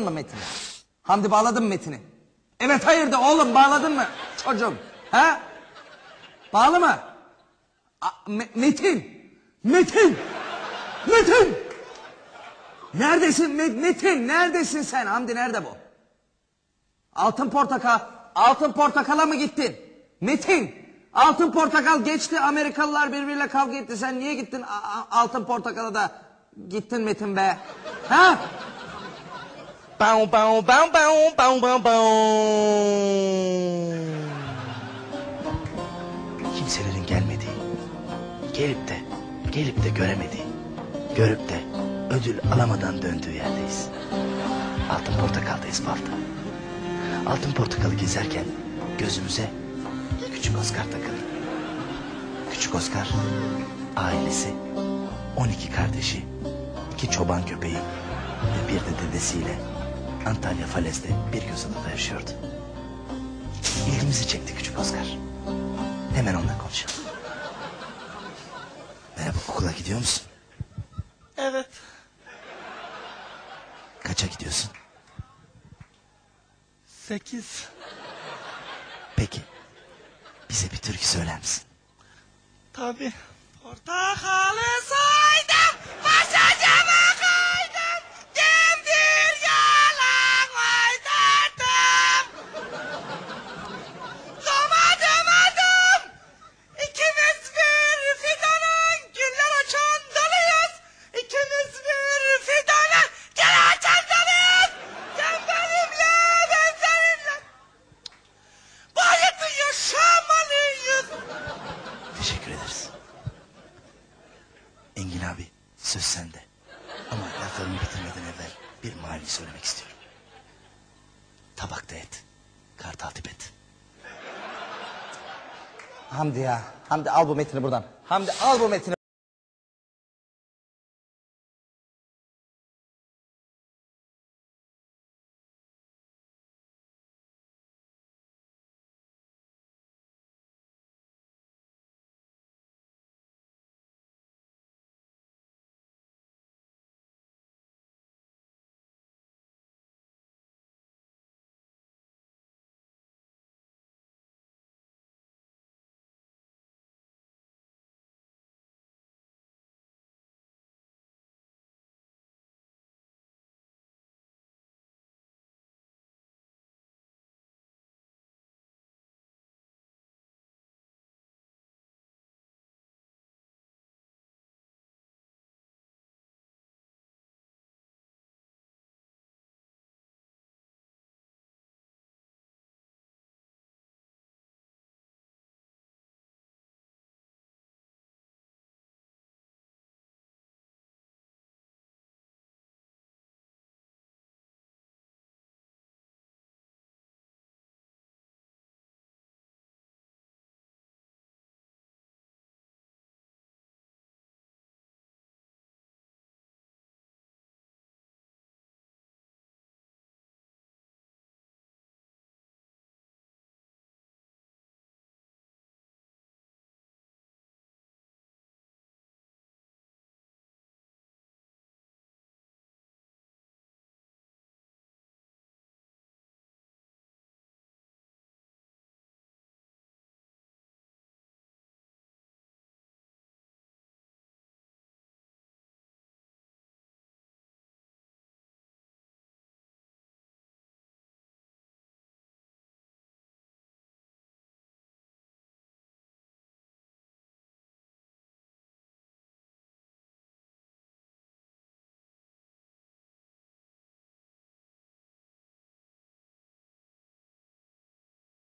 mı Metin'i? Hamdi bağladın mı Metin'i? Evet hayır de oğlum bağladın mı çocuğum? Ha? Bağlı mı? A- Me- Metin! Metin! Metin! Neredesin Me- Metin? Neredesin sen? Hamdi nerede bu? Altın portakal. Altın portakala mı gittin? Metin! Altın portakal geçti. Amerikalılar birbiriyle kavga etti. Sen niye gittin a- altın portakala da gittin Metin be? Ha? Bam bam bam bam bam bam bam. Kimselerin gelmediği, gelip de gelip de göremediği, görüp de ödül alamadan döndüğü yerdeyiz. Altın portakaldayız balta. Altın portakalı gezerken gözümüze küçük Oscar takıldı. Küçük Oscar, ailesi, 12 kardeşi, iki çoban köpeği ve bir de dedesiyle Antalya Falez'de bir göz adada yaşıyordu. İlgimizi çekti küçük Oscar. Hemen onunla konuşalım. Merhaba okula gidiyor musun? Evet. Kaça gidiyorsun? Sekiz. Peki bize bir türkü söyler misin? Tabi. Portakalı soydum. Engin abi söz sende. Ama laflarımı bitirmeden evvel bir mani söylemek istiyorum. Tabakta et, kartal tibet. Hamdi ya. Hamdi al bu Metin'i buradan. Hamdi al bu Metin'i.